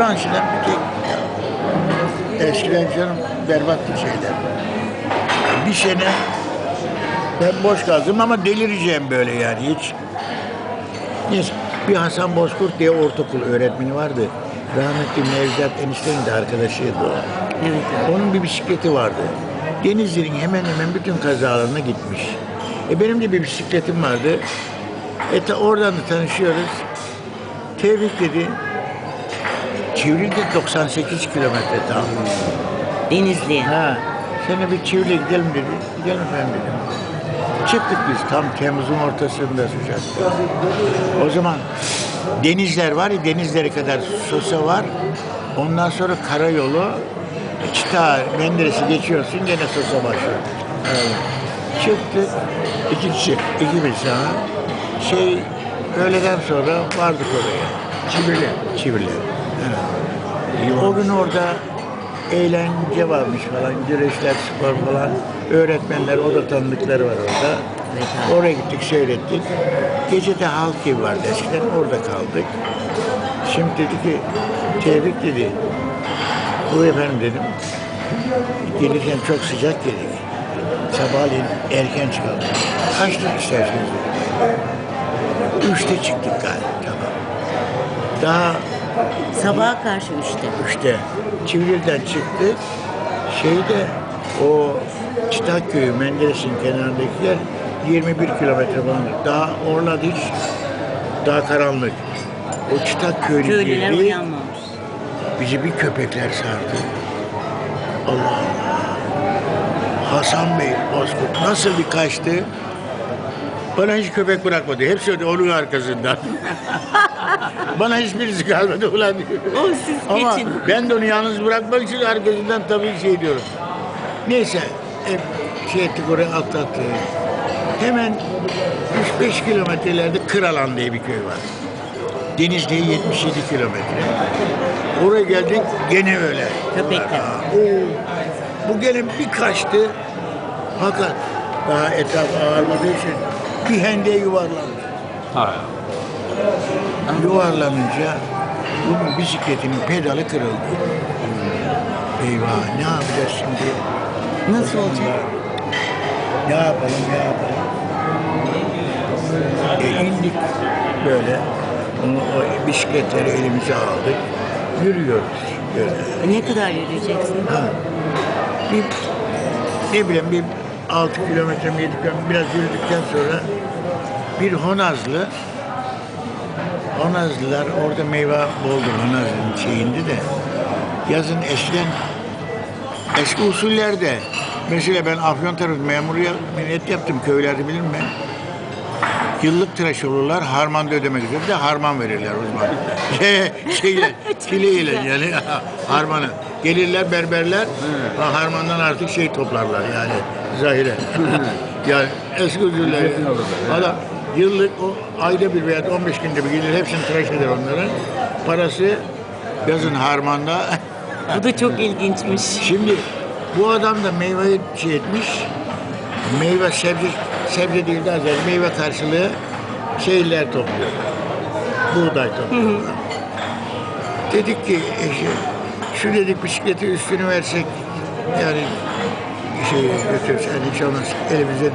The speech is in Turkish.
Fransa'dan bir tek eskiden canım berbattı şeyler. Bir sene ben boş kaldım ama delireceğim böyle yani hiç. Neyse bir Hasan Bozkurt diye ortaokul öğretmeni vardı. Rahmetli Nevzat eniştenin de arkadaşıydı o. Evet. Onun bir bisikleti vardı. Denizli'nin hemen hemen bütün kazalarına gitmiş. E benim de bir bisikletim vardı. E ta oradan da tanışıyoruz. Tevfik dedi. Çivril'de 98 kilometre tam. Denizli'ye. Ha, seni bir Çivril'e gidelim dedi. Gidelim efendim dedim. Çıktık biz tam Temmuz'un ortasında sıcakta. O zaman denizler var ya denizleri kadar Sosa var. Ondan sonra karayolu Çita Menderes'i geçiyorsun gene Sosa başlıyor. Evet. Çıktık iki kişi, ikimiz sana. Şey öğleden sonra vardık oraya. Çivril'e. Çivril'e. O gün orada eğlence varmış falan, güreşler, spor falan. Öğretmenler, o da tanıdıkları var orada. Oraya gittik, seyrettik. Gece de halk evi vardı eskiden, orada kaldık. Şimdi dedi ki, Tevfik dedi, bu efendim dedim, gelirken çok sıcak geldik. Sabahleyin erken çıkalım. Kaçtık isterseniz dedim. Üçte çıktık galiba, tamam. Daha Sabaha karşı üçte. işte Çivril'den çıktık. Şeyde o Çıtakköy'ü Menderes'in kenarındaki yer 21 kilometre falan. Daha orada hiç daha karanlık. O Çıtakköy'ün Köylüler girdiği uyanmamış. bizi bir köpekler sardı. Allah Allah. Hasan Bey Bozkurt nasıl bir kaçtı? Bana hiç köpek bırakmadı. Hepsi de onun arkasından. Bana hiçbirisi kalmadı ulan diyor. O siz Ama geçin. ben de onu yalnız bırakmak için arkasından tabii şey diyorum. Neyse hep şey ettik oraya atlattık. Hemen 3-5 kilometrelerde Kıralan diye bir köy var. Denizli'ye 77 kilometre. Oraya geldik gene öyle. Köpekler. Aa, oo. Bu gene bir kaçtı. Fakat daha etraf ağarmadığı için bir hendeğe yuvarlandı. Yuvarlanınca bunun bisikletinin pedalı kırıldı. Eyvah ne yapacağız şimdi? Nasıl olacak? Ne yapalım ne yapalım? E indik böyle. Onu, o bisikletleri elimize aldık. Yürüyoruz böyle. Ne kadar yürüyeceksin? Ha. Bir, ne bileyim bir 6 kilometre mi 7 kilometre biraz yürüdükten sonra bir Honazlı Honazlılar orada meyve boldur Honazlı'nın şeyinde de yazın eskiden eski usullerde mesela ben Afyon tarafı memuriyet yaptım köylerde bilir mi? Yıllık tıraş olurlar, harmanda ödemek üzere de harman verirler o zaman. Şey, şeyle, kileyle yani harmanı. Gelirler berberler, ha, harmandan artık şey toplarlar yani zahire. yani eski usuller. Adam yıllık o ayda bir veya 15 günde bir gelir hepsini tıraş eder onların. Parası yazın harmanda. Bu da çok ilginçmiş. Şimdi bu adam da meyveyi şey etmiş. Meyve sebze sebze değil de azar meyve karşılığı şeyler topluyor. Buğday topluyor. Dedik ki eşe, şu dedik bisikleti üstünü versek yani şey götürsen hiç olmaz elimize değil.